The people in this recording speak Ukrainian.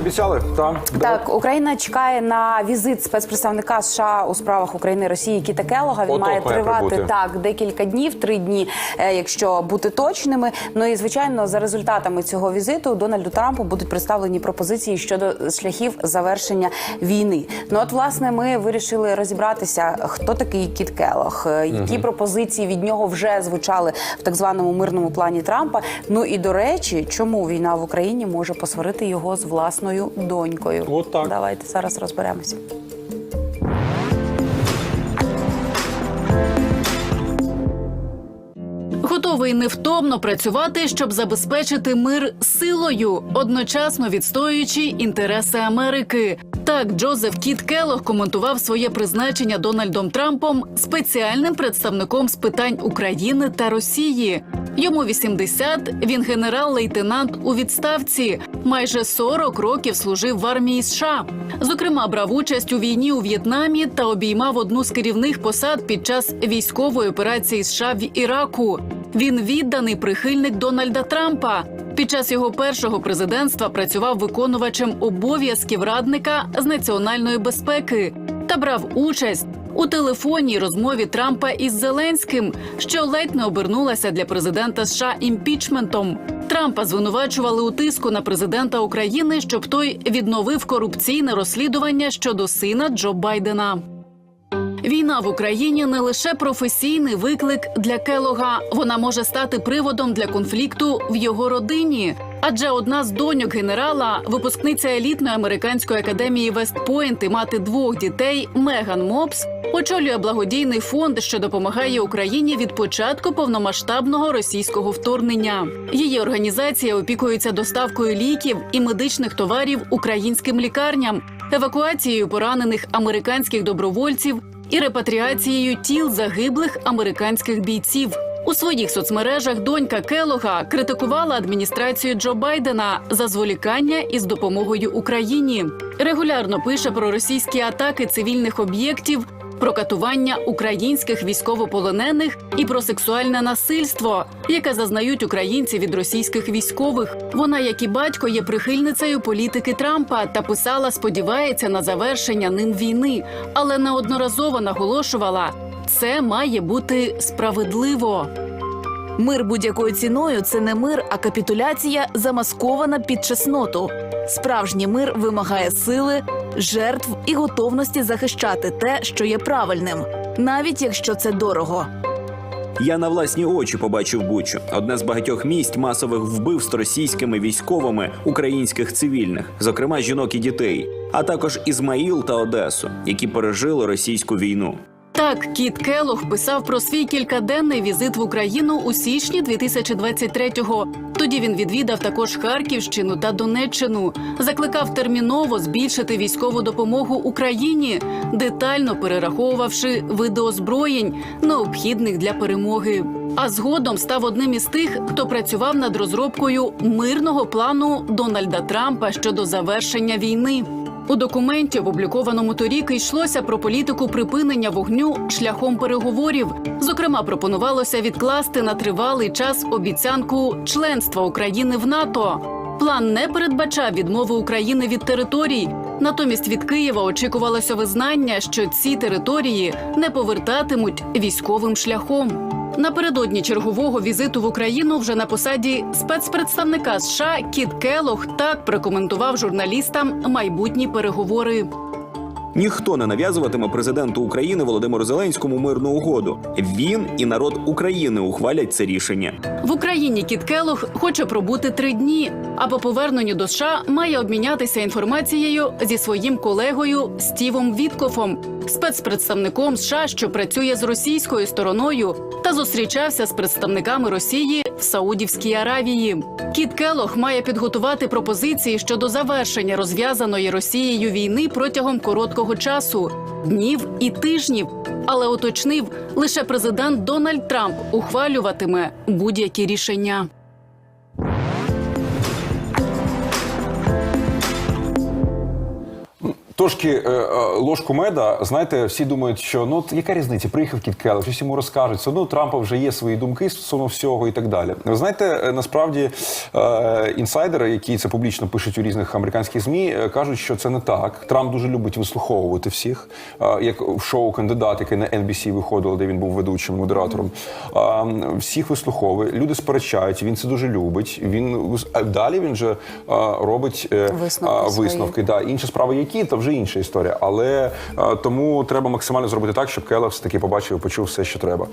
обіцяли. Так, Так, Україна чекає на візит спецпредставника США у справах України Росії Кіта Келога. Він Отот має тривати прибути. так декілька днів, три дні, е, якщо бути точними. Ну і звичайно, за результатами цього візиту Дональду Трампу будуть представлені пропозиції щодо шляхів завершення війни. Ну от власне ми вирішили розібратися, хто такий Кіт Келог, е, які пропозиції від нього вже звучали в так званому мирному плані Трампа. Ну і до речі, чому війна в Україні може посварити його з власною донькою? От так. Давайте зараз розберемося. Готовий невтомно працювати, щоб забезпечити мир силою, одночасно відстоюючи інтереси Америки. Так, Джозеф Кіт Келлог коментував своє призначення Дональдом Трампом спеціальним представником з питань України та Росії. Йому 80, він генерал-лейтенант у відставці. Майже 40 років служив в армії США. Зокрема, брав участь у війні у В'єтнамі та обіймав одну з керівних посад під час військової операції США в Іраку. Він відданий прихильник Дональда Трампа. Під час його першого президентства працював виконувачем обов'язків радника з національної безпеки та брав участь у телефонній розмові Трампа із Зеленським, що ледь не обернулася для президента США імпічментом. Трампа звинувачували у тиску на президента України, щоб той відновив корупційне розслідування щодо сина Джо Байдена. Війна в Україні не лише професійний виклик для Келога. Вона може стати приводом для конфлікту в його родині. Адже одна з доньок генерала, випускниця елітної американської академії Вестпойнт і мати двох дітей Меган Мопс, очолює благодійний фонд, що допомагає Україні від початку повномасштабного російського вторгнення. Її організація опікується доставкою ліків і медичних товарів українським лікарням, евакуацією поранених американських добровольців і репатріацією тіл загиблих американських бійців. У своїх соцмережах донька Келога критикувала адміністрацію Джо Байдена за зволікання із допомогою Україні. Регулярно пише про російські атаки цивільних об'єктів, про катування українських військовополонених і про сексуальне насильство, яке зазнають українці від російських військових. Вона, як і батько, є прихильницею політики Трампа та писала, сподівається на завершення ним війни, але неодноразово наголошувала, це має бути справедливо. Мир будь-якою ціною це не мир, а капітуляція, замаскована під чесноту. Справжній мир вимагає сили, жертв і готовності захищати те, що є правильним, навіть якщо це дорого. Я на власні очі побачив Бучу, одне з багатьох місць масових вбивств російськими військовими українських цивільних, зокрема жінок і дітей, а також Ізмаїл та Одесу, які пережили російську війну. Так, Кіт Келох писав про свій кількаденний візит в Україну у січні 2023-го. Тоді він відвідав також Харківщину та Донеччину, закликав терміново збільшити військову допомогу Україні, детально перераховувавши види озброєнь, необхідних для перемоги. А згодом став одним із тих, хто працював над розробкою мирного плану Дональда Трампа щодо завершення війни. У документі, опублікованому торік, йшлося про політику припинення вогню шляхом переговорів. Зокрема, пропонувалося відкласти на тривалий час обіцянку членства України в НАТО. План не передбачав відмови України від територій. Натомість від Києва очікувалося визнання, що ці території не повертатимуть військовим шляхом. Напередодні чергового візиту в Україну вже на посаді спецпредставника США Кіт Келох так прокоментував журналістам майбутні переговори. Ніхто не нав'язуватиме президенту України Володимиру Зеленському мирну угоду. Він і народ України ухвалять це рішення. В Україні Кіт Келох хоче пробути три дні. А по поверненню до США має обмінятися інформацією зі своїм колегою Стівом Віткофом, спецпредставником США, що працює з російською стороною, та зустрічався з представниками Росії в Саудівській Аравії. Кіт Келох має підготувати пропозиції щодо завершення розв'язаної Росією війни протягом короткого часу днів і тижнів. Але уточнив, лише президент Дональд Трамп ухвалюватиме будь-які рішення. Трошки е, е, ложку меда, знаєте, всі думають, що ну от яка різниця, приїхав Кіт Келлог, щось йому розкажуть. Все одно Трампа вже є свої думки стосовно всього і так далі. Ви знаєте, е, насправді інсайдери, які це публічно пишуть у різних американських змі, кажуть, що це не так. Трамп дуже любить вислуховувати всіх, як в шоу кандидат, яке на NBC виходило, де він був ведучим модератором. Всіх вислуховує. Люди сперечають. Він це дуже любить. Він далі він же робить Висновки висновки. Да, інші справи, які то вже інша історія. Але е, тому треба максимально зробити так, щоб Келла все таки побачив і почув все, що треба.